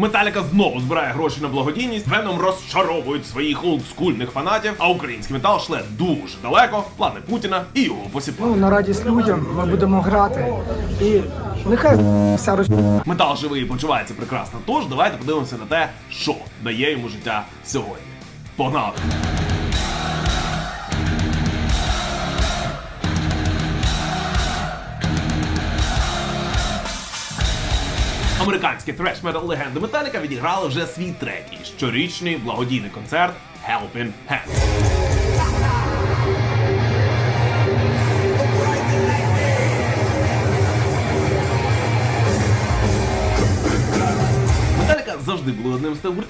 Металіка знову збирає гроші на благодійність. Веном розчаровують своїх олдскульних фанатів, а український метал шле дуже далеко. Плани Путіна і його посіпали. Ну, на радість людям ми будемо грати. І нехай вся роз... Метал живий і почувається прекрасно. Тож давайте подивимося на те, що дає йому життя сьогодні. Погнали! Американські треш метал легенди Металіка відіграли вже свій третій щорічний благодійний концерт Helping Hands.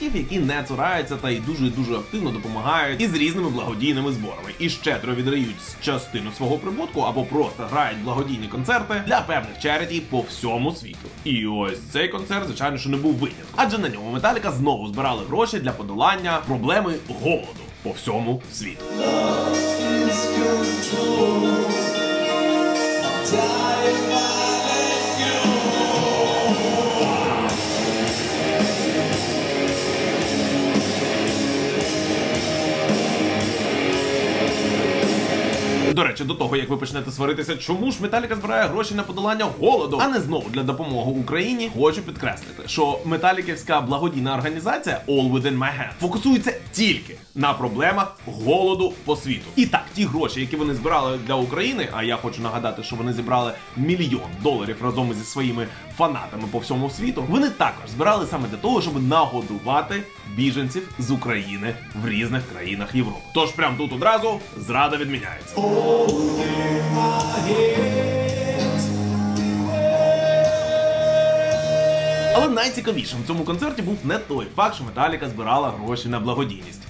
Одним з тих гуртів, які не цураються та й дуже дуже активно допомагають із різними благодійними зборами і щедро віддають частину свого прибутку або просто грають благодійні концерти для певних черетій по всьому світу. І ось цей концерт, звичайно, що не був винятком, адже на ньому Металіка знову збирали гроші для подолання проблеми голоду по всьому світу. До речі, до того як ви почнете сваритися, чому ж Металіка збирає гроші на подолання голоду, а не знову для допомоги Україні, хочу підкреслити, що металіківська благодійна організація All Within My Hand фокусується тільки на проблемах голоду по світу. І так, ті гроші, які вони збирали для України, а я хочу нагадати, що вони зібрали мільйон доларів разом зі своїми фанатами по всьому світу. Вони також збирали саме для того, щоб нагодувати біженців з України в різних країнах Європи. Тож прямо тут одразу зрада відміняється. Але найцікавішим в цьому концерті був не той факт, що Металіка збирала гроші на благодійність.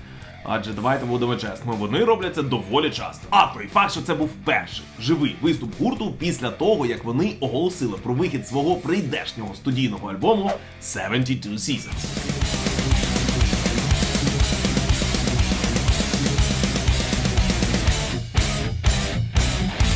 Адже давайте будемо чесними, вони роблять це доволі часто. А той факт, що це був перший живий виступ гурту після того, як вони оголосили про вихід свого прийдешнього студійного альбому 72 Seasons.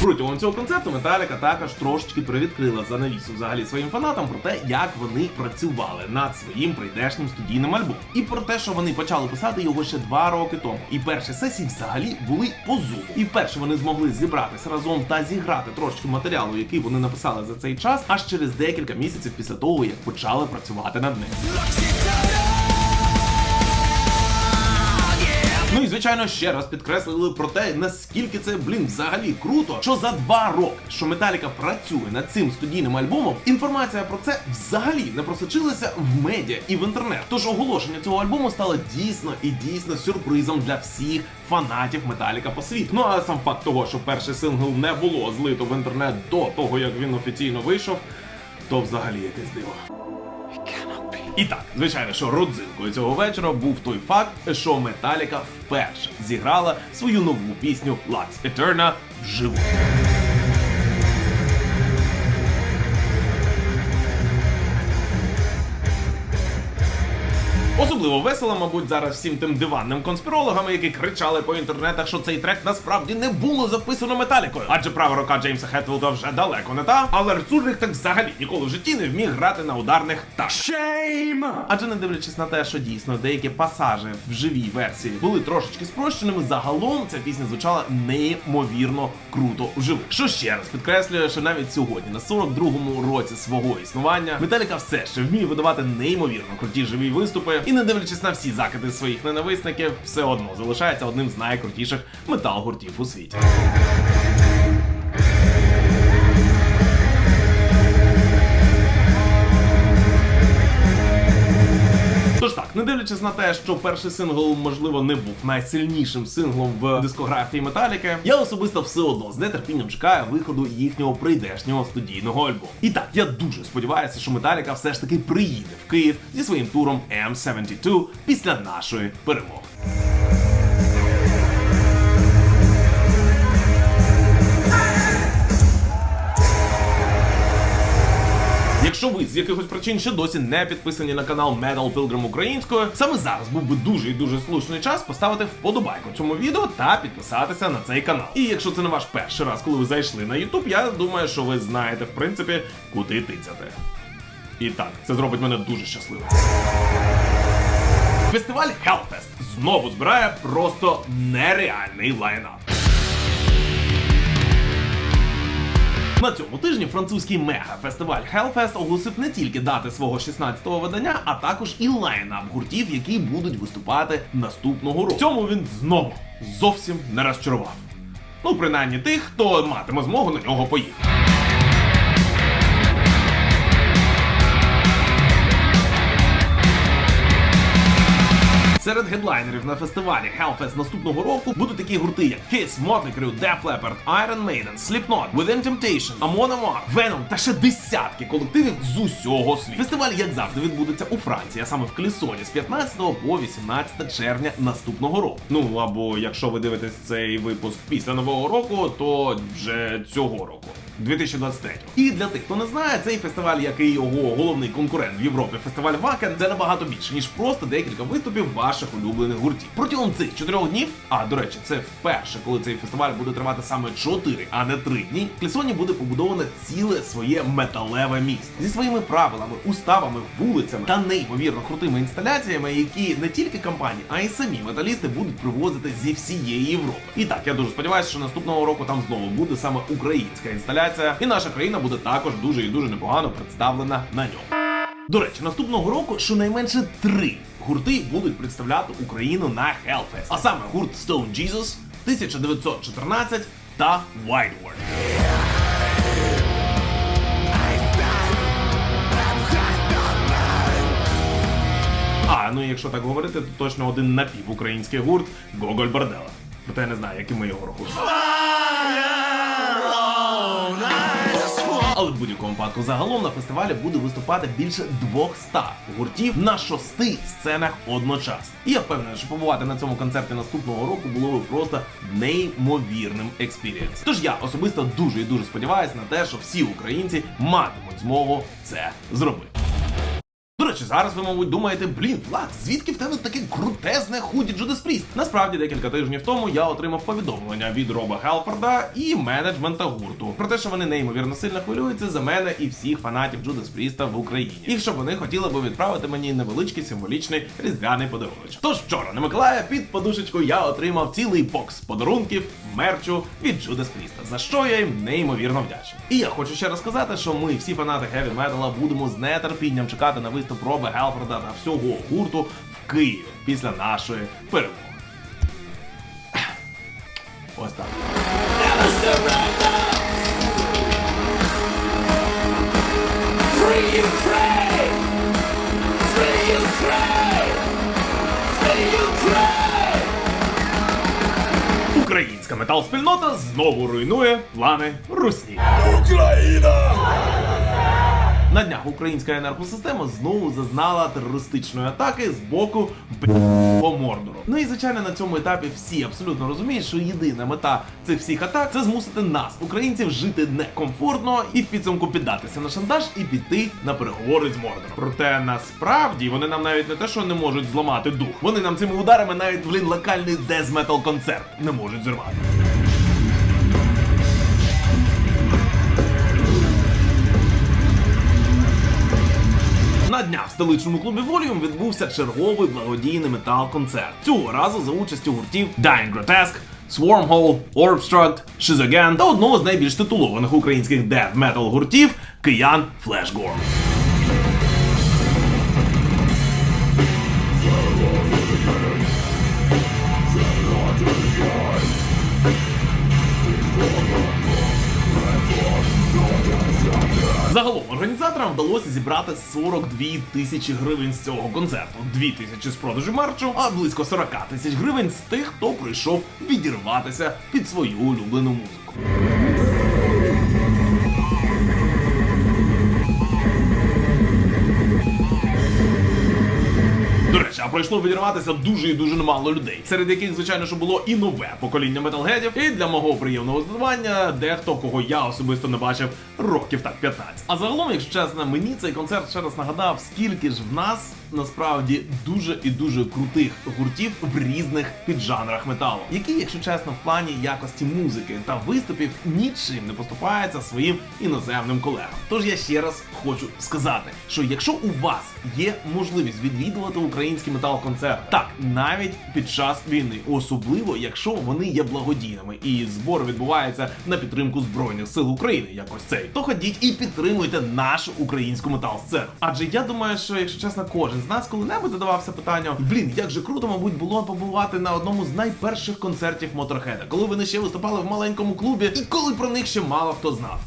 Протягом цього концерту Металіка також трошечки привідкрила занавісу взагалі своїм фанатам про те, як вони працювали над своїм прийдешнім студійним альбомом. І про те, що вони почали писати його ще два роки тому. І перші сесії взагалі були по зуму. І вперше вони змогли зібратися разом та зіграти трошки матеріалу, який вони написали за цей час, аж через декілька місяців після того, як почали працювати над ним. Ну і звичайно ще раз підкреслили про те, наскільки це блін взагалі круто, що за два роки, що Металіка працює над цим студійним альбомом, інформація про це взагалі не просочилася в медіа і в інтернет. Тож оголошення цього альбому стало дійсно і дійсно сюрпризом для всіх фанатів Металіка по світу. Ну а сам факт того, що перший сингл не було злито в інтернет до того, як він офіційно вийшов, то взагалі якесь диво. І так, звичайно, що родзинкою цього вечора був той факт, що Металіка вперше зіграла свою нову пісню Lux Eterna вживу. Особливо весело, мабуть, зараз всім тим диванним конспірологам, які кричали по інтернетах, що цей трек насправді не було записано металікою. Адже права рука Джеймса Хетфілда вже далеко не та, але Арцурник так взагалі ніколи в житті не вміг грати на ударних так. Шейм! Адже не дивлячись на те, що дійсно деякі пасажі в живій версії були трошечки спрощеними, загалом ця пісня звучала неймовірно круто вживу. Що ще раз підкреслює, що навіть сьогодні, на 42-му році свого існування, Металіка все ще вміє видавати неймовірно круті живі виступи, і не дивлячись на всі закиди своїх ненависників, все одно залишається одним з найкрутіших метал-гуртів у світі. Дивлячись на те, що перший сингл, можливо, не був найсильнішим синглом в дискографії Металіки, я особисто все одно з нетерпінням чекаю виходу їхнього прийдешнього студійного альбому. І так, я дуже сподіваюся, що Металіка все ж таки приїде в Київ зі своїм туром M72 після нашої перемоги. Якщо ви з якихось причин ще досі не підписані на канал Metal Pilgrim українською, саме зараз був би дуже і дуже слушний час поставити вподобайку цьому відео та підписатися на цей канал. І якщо це не ваш перший раз, коли ви зайшли на YouTube, я думаю, що ви знаєте в принципі, куди тицяти. І так, це зробить мене дуже щасливим. Фестиваль Hellfest знову збирає просто нереальний лайнап. На цьому тижні французький мега-фестиваль Hellfest оголосив не тільки дати свого 16-го видання, а також і лайнап гуртів, які будуть виступати наступного року. В цьому він знову зовсім не розчарував. Ну, принаймні тих, хто матиме змогу на нього поїхати. Серед гедлайнерів на фестивалі Hellfest наступного року будуть такі гурти, як Kiss, Motley Crue, Def Leppard, Iron Maiden, Slipknot, Within Temptation, Amon Amarth, Venom та ще десятки колективів з усього світу. Фестиваль, як завжди, відбудеться у Франції, а саме в Клісоні з 15 по 18 червня наступного року. Ну або якщо ви дивитесь цей випуск після нового року, то вже цього року. 2023. І для тих, хто не знає, цей фестиваль, як і його головний конкурент в Європі, фестиваль Вакен, це набагато більше, ніж просто декілька виступів ваших улюблених гуртів. Протягом цих чотирьох днів, а до речі, це вперше, коли цей фестиваль буде тривати саме 4, а не 3 дні. Клісоні буде побудоване ціле своє металеве місто зі своїми правилами, уставами, вулицями та неймовірно крутими інсталяціями, які не тільки компанії, а й самі металісти будуть привозити зі всієї Європи. І так, я дуже сподіваюся, що наступного року там знову буде саме українська інсталяція, і наша країна буде також дуже і дуже непогано представлена на ньому. До речі, наступного року щонайменше три гурти будуть представляти Україну на Hellfest. А саме гурт Stone Jesus, 1914 та Wideward. А, ну і якщо так говорити, то точно один напівукраїнський гурт Гоголь Бардела. Проте я не знаю, яким ми його рахуємо. Будь-якому випадку загалом на фестивалі буде виступати більше 200 гуртів на шости сценах одночасно. І я впевнений, що побувати на цьому концерті наступного року було би просто неймовірним експірієнсом. Тож я особисто дуже і дуже сподіваюся на те, що всі українці матимуть змогу це зробити. До зараз ви, мабуть, думаєте, блін, Влад, звідки в тебе таке крутезне худі Judas Priest? Насправді, декілька тижнів тому я отримав повідомлення від Роба Хелфорда і менеджмента гурту про те, що вони неймовірно сильно хвилюються за мене і всіх фанатів Judas Priest в Україні. І що вони хотіли би відправити мені невеличкий символічний різдвяний подарунок. Тож вчора на Миколая під подушечку я отримав цілий бокс подарунків, мерчу від Judas Priest, за що я їм неймовірно вдячний. І я хочу ще раз сказати, що ми всі фанати хеві метала будемо з нетерпінням чекати на виступ Роба Гелфорда та всього гурту в Києві після нашої перемоги. Ось так. Українська метал-спільнота знову руйнує плани Русні. Україна! На днях українська енергосистема знову зазнала терористичної атаки з боку б***го Мордору. Ну і звичайно на цьому етапі всі абсолютно розуміють, що єдина мета цих всіх атак це змусити нас, українців, жити некомфортно і в підсумку піддатися на шантаж і піти на переговори з Мордором. Проте насправді вони нам навіть не те, що не можуть зламати дух. Вони нам цими ударами навіть блін локальний дезметал концерт не можуть зірвати. На днях в столичному клубі Volume відбувся черговий благодійний метал-концерт. Цього разу за участю гуртів Dying Grotesque, Swarmhole, Orbstruct, Shizogen та одного з найбільш титулованих українських дев метал гуртів киян Flashgorn. Загалом організаторам вдалося зібрати 42 тисячі гривень з цього концерту, 2 тисячі з продажу марчу, а близько 40 тисяч гривень з тих, хто прийшов відірватися під свою улюблену музику. Пройшло відірватися дуже і дуже немало людей, серед яких, звичайно, що було і нове покоління металгедів. І для мого приємного здивування, дехто, кого я особисто не бачив років так 15. А загалом, якщо чесно, мені цей концерт ще раз нагадав, скільки ж в нас насправді дуже і дуже крутих гуртів в різних піджанрах металу, які, якщо чесно, в плані якості музики та виступів нічим не поступаються своїм іноземним колегам. Тож я ще раз хочу сказати, що якщо у вас є можливість відвідувати українські метал-концерти, так навіть під час війни, особливо якщо вони є благодійними і збор відбувається на підтримку збройних сил України, якось цей, то ходіть і підтримуйте нашу українську метал-сцену. Адже я думаю, що якщо чесно, кожен з нас коли-небудь задавався питанням: блін, як же круто, мабуть, було побувати на одному з найперших концертів Моторхеда, коли вони ще виступали в маленькому клубі, і коли про них ще мало хто знав.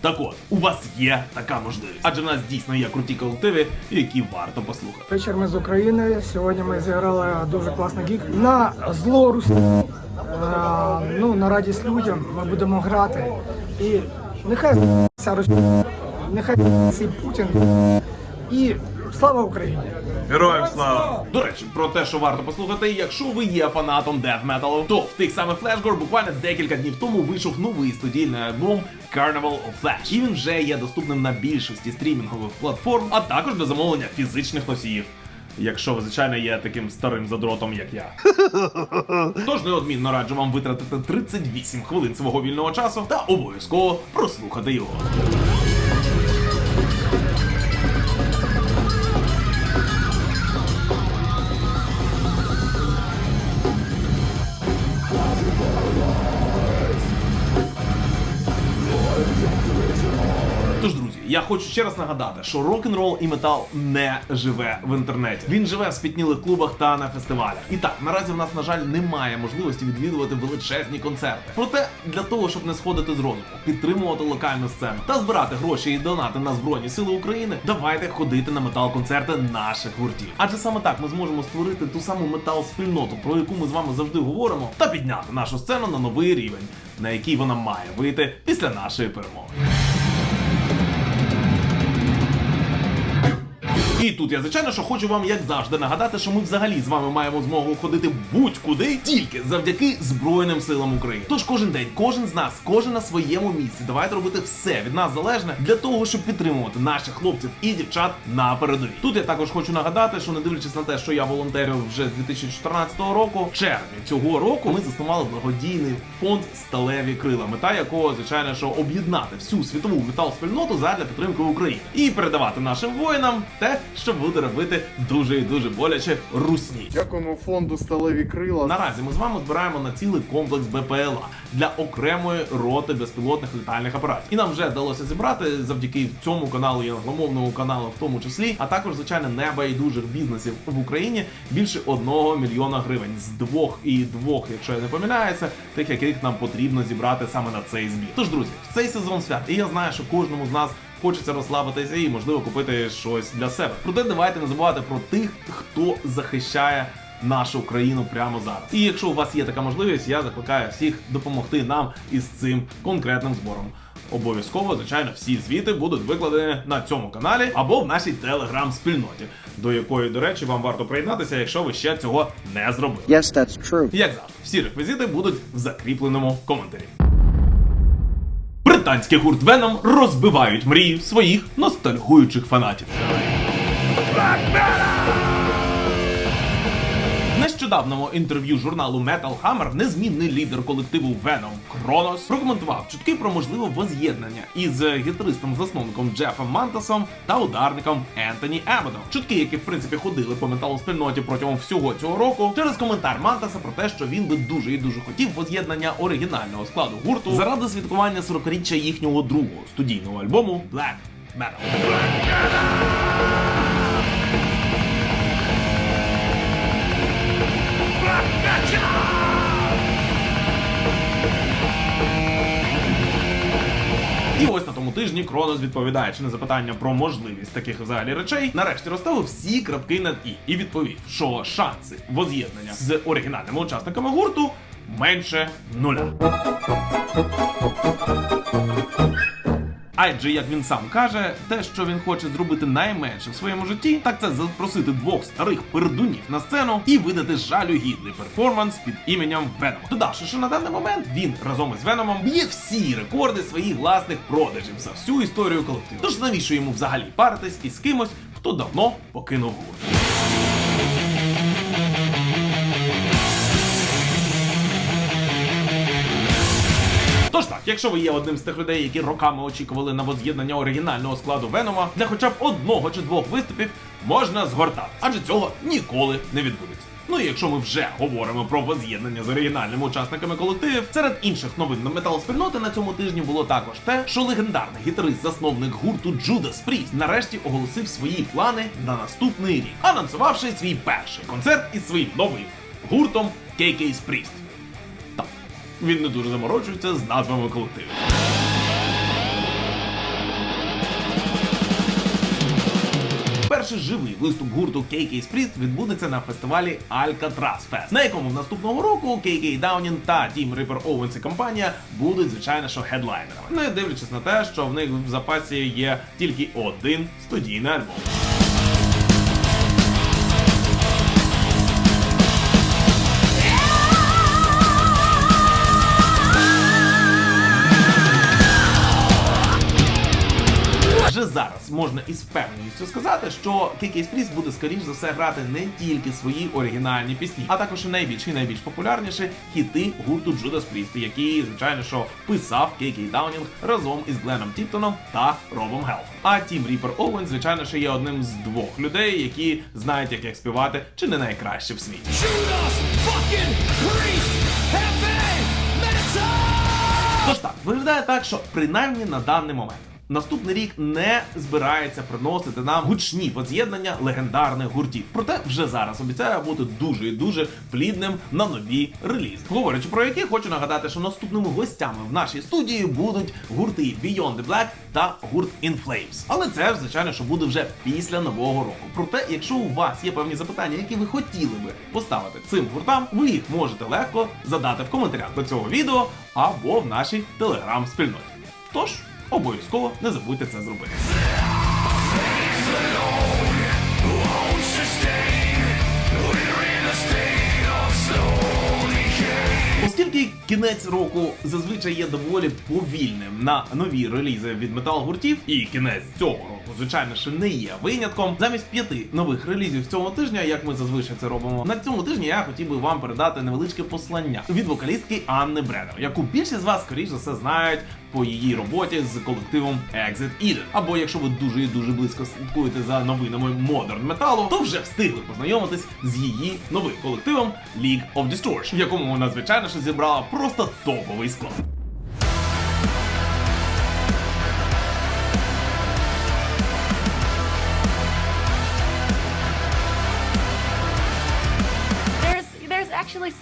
Так от, у вас є така можливість, адже в нас дійсно є круті колективи, які варто послухати. Вечір ми з України. Сьогодні ми зіграли дуже класний гік. На зло Русі. Е, ну, на радість людям ми будемо грати. І нехай ця Росія, нехай цей Путін. І слава Україні! Героям слава! До речі, про те, що варто послухати, якщо ви є фанатом дев металу, то в тих самих Flashgore буквально декілька днів тому вийшов новий студійний альбом Carnival of Flash. І він вже є доступним на більшості стрімінгових платформ, а також для замовлення фізичних носіїв. Якщо ви, звичайно, є таким старим задротом, як я. Тож неодмінно раджу вам витратити 38 хвилин свого вільного часу та обов'язково прослухати його. Я хочу ще раз нагадати, що рок-н-рол і метал не живе в інтернеті. Він живе в спітнілих клубах та на фестивалях. І так, наразі в нас, на жаль, немає можливості відвідувати величезні концерти. Проте для того, щоб не сходити з розуму, підтримувати локальну сцену та збирати гроші і донати на Збройні Сили України, давайте ходити на метал-концерти наших гуртів. Адже саме так ми зможемо створити ту саму метал-спільноту, про яку ми з вами завжди говоримо, та підняти нашу сцену на новий рівень, на який вона має вийти після нашої перемоги. І тут я звичайно, що хочу вам, як завжди, нагадати, що ми взагалі з вами маємо змогу ходити будь-куди тільки завдяки Збройним силам України. Тож кожен день, кожен з нас, кожен на своєму місці. Давайте робити все від нас залежне для того, щоб підтримувати наших хлопців і дівчат на передовій. Тут я також хочу нагадати, що не дивлячись на те, що я волонтерю вже з 2014 року, в червні цього року ми заснували благодійний фонд Сталеві крила, мета якого, звичайно, що об'єднати всю світову метал-спільноту задля підтримки України і передавати нашим воїнам те, що буде робити дуже і дуже боляче русні. Дякуємо фонду Сталеві крила. Наразі ми з вами збираємо на цілий комплекс БПЛА для окремої роти безпілотних літальних апаратів. І нам вже вдалося зібрати завдяки цьому каналу і англомовному каналу, в тому числі, а також звичайно небайдужих бізнесів в Україні більше одного мільйона гривень з двох і двох, якщо я не помиляюся, тих, яких нам потрібно зібрати саме на цей збір. Тож, друзі, в цей сезон свят, і я знаю, що кожному з нас. Хочеться розслабитися і можливо купити щось для себе. Проте давайте не забувати про тих, хто захищає нашу країну прямо зараз. І якщо у вас є така можливість, я закликаю всіх допомогти нам із цим конкретним збором. Обов'язково, звичайно, всі звіти будуть викладені на цьому каналі або в нашій телеграм-спільноті, до якої, до речі, вам варто приєднатися, якщо ви ще цього не зробили. Yes, that's true. Як завжди, всі реквізити будуть в закріпленому коментарі. Британський гурт Venom розбивають мрії своїх ностальгуючих фанатів. Нещодавному інтерв'ю журналу Metal Hammer незмінний лідер колективу Venom Кронос прокоментував чутки про можливе воз'єднання із гітаристом-засновником Джефом Мантасом та ударником Ентоні Емодом. Чутки, які в принципі ходили по метал-спільноті протягом всього цього року, через коментар Мантаса про те, що він би дуже і дуже хотів воз'єднання оригінального складу гурту заради святкування 40-річчя їхнього другого студійного альбому Black Metal. І ось на тому тижні Кронос, відповідаючи на запитання про можливість таких взагалі речей, нарешті розставив всі крапки над і і відповів, що шанси воз'єднання з оригінальними учасниками гурту менше нуля. Адже, як він сам каже, те, що він хоче зробити найменше в своєму житті, так це запросити двох старих пердунів на сцену і видати жалюгідний перформанс під іменем Веном. Додавши, що на даний момент він разом із Веномом б'є всі рекорди своїх власних продажів за всю історію колективу. Тож навіщо йому взагалі паритись із кимось, хто давно покинув гурт? Якщо ви є одним з тих людей, які роками очікували на воз'єднання оригінального складу Венома, для хоча б одного чи двох виступів можна згортати, адже цього ніколи не відбудеться. Ну і якщо ми вже говоримо про воз'єднання з оригінальними учасниками колективів, серед інших новин на метал спільноти на цьому тижні було також те, що легендарний гітарист-засновник гурту Judas Priest нарешті оголосив свої плани на наступний рік, анонсувавши свій перший концерт із своїм новим гуртом KK's Priest. Він не дуже заморочується з назвами колективів. Перший живий виступ гурту KK Priest відбудеться на фестивалі Alcatraz Fest, на якому в наступного року KK Downing та Team Ripper Owens і компанія будуть, звичайно, що хедлайнерами. Не дивлячись на те, що в них в запасі є тільки один студійний альбом. Вже зараз можна із впевненістю сказати, що KK Priest буде скоріш за все грати не тільки свої оригінальні пісні, а також і найбільші і найбільш популярніші хіти гурту Judas Priest, які, звичайно, що писав KK Downing разом із Гленом Тіптоном та Робом Гелфом. А Тім Ріпер Оуен, звичайно, що є одним з двох людей, які знають, як, як співати, чи не найкраще в світі. Judas fucking Priest Heavy Тож так, виглядає так, що принаймні на даний момент. Наступний рік не збирається приносити нам гучні воз'єднання легендарних гуртів. Проте вже зараз обіцяє бути дуже і дуже плідним на нові релізи. Говорячи про які, хочу нагадати, що наступними гостями в нашій студії будуть гурти Beyond the Black та гурт In Flames. Але це, звичайно, що буде вже після нового року. Проте, якщо у вас є певні запитання, які ви хотіли би поставити цим гуртам, ви їх можете легко задати в коментарях до цього відео або в нашій телеграм-спільноті. Тож обов'язково не забудьте це зробити. Оскільки кінець року зазвичай є доволі повільним на нові релізи від метал гуртів, і кінець цього року, звичайно, ще не є винятком. Замість п'яти нових релізів цього тижня, як ми зазвичай це робимо, на цьому тижні я хотів би вам передати невеличке послання від вокалістки Анни Бреннер, яку більшість з вас, скоріш за все, знають по її роботі з колективом Exit Eden. Або якщо ви дуже і дуже близько слідкуєте за новинами модерн металу, то вже встигли познайомитись з її новим колективом League of Distortion, в якому вона звичайно що зібрала просто топовий склад.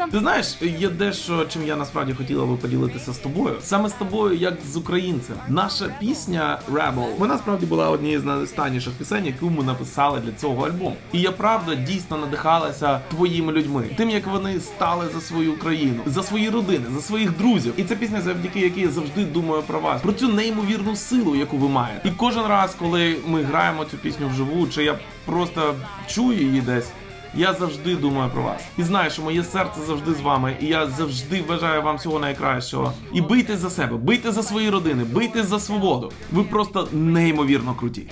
Actually. Ти знаєш, є дещо, чим я насправді хотіла би поділитися з тобою. Саме з тобою, як з українцем. Наша пісня Rebel, вона справді була однією з найостанніших пісень, яку ми написали для цього альбому. І я правда дійсно надихалася твоїми людьми, тим як вони стали за свою країну, за свої родини, за своїх друзів. І це пісня, завдяки якій я завжди думаю про вас, про цю неймовірну силу, яку ви маєте. І кожен раз, коли ми граємо цю пісню вживу, чи я просто чую її десь. Я завжди думаю про вас. І знаю, що моє серце завжди з вами, і я завжди вважаю вам всього найкращого. І бийте за себе, бийте за свої родини, бийте за свободу. Ви просто неймовірно круті.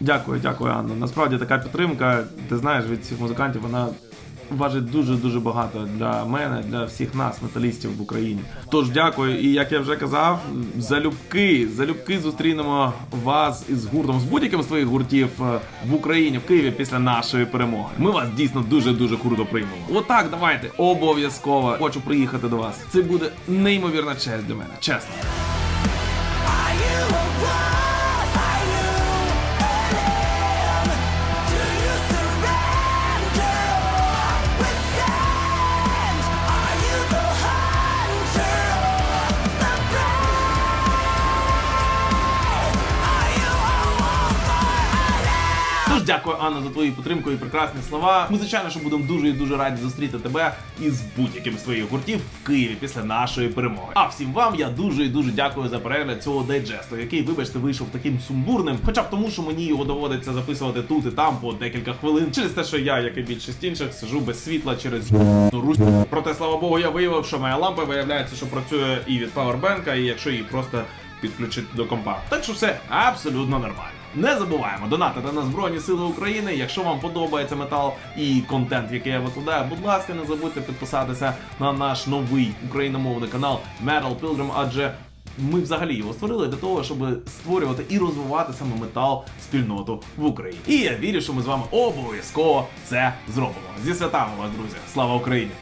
Дякую, дякую, Анна. Насправді така підтримка, ти знаєш, від цих музикантів вона важить дуже дуже багато для мене, для всіх нас, металістів в Україні. Тож дякую, і як я вже казав, залюбки, залюбки зустрінемо вас із гуртом з будь-яким з твоїх гуртів е, в Україні, в Києві після нашої перемоги. Ми вас дійсно дуже дуже круто приймемо. Отак, давайте обов'язково хочу приїхати до вас. Це буде неймовірна честь для мене, чесно. Дякую, Анна, за твою підтримку і прекрасні слова. Ми звичайно, що будемо дуже і дуже раді зустріти тебе із будь-яким з твоїх гуртів в Києві після нашої перемоги. А всім вам я дуже і дуже дякую за перегляд цього дайджесту, який, вибачте, вийшов таким сумбурним, хоча б тому, що мені його доводиться записувати тут і там по декілька хвилин, через те, що я, як і більшість інших, сижу без світла через русь. Проте, слава Богу, я виявив, що моя лампа виявляється, що працює і від павербенка, і якщо її просто підключити до компа. Так що все абсолютно нормально. Не забуваємо донатити на Збройні Сили України. Якщо вам подобається метал і контент, який я викладаю, будь ласка, не забудьте підписатися на наш новий україномовний канал Metal Pilgrim, адже ми взагалі його створили для того, щоб створювати і розвивати саме метал спільноту в Україні. І я вірю, що ми з вами обов'язково це зробимо. Зі святами вас, друзі! Слава Україні!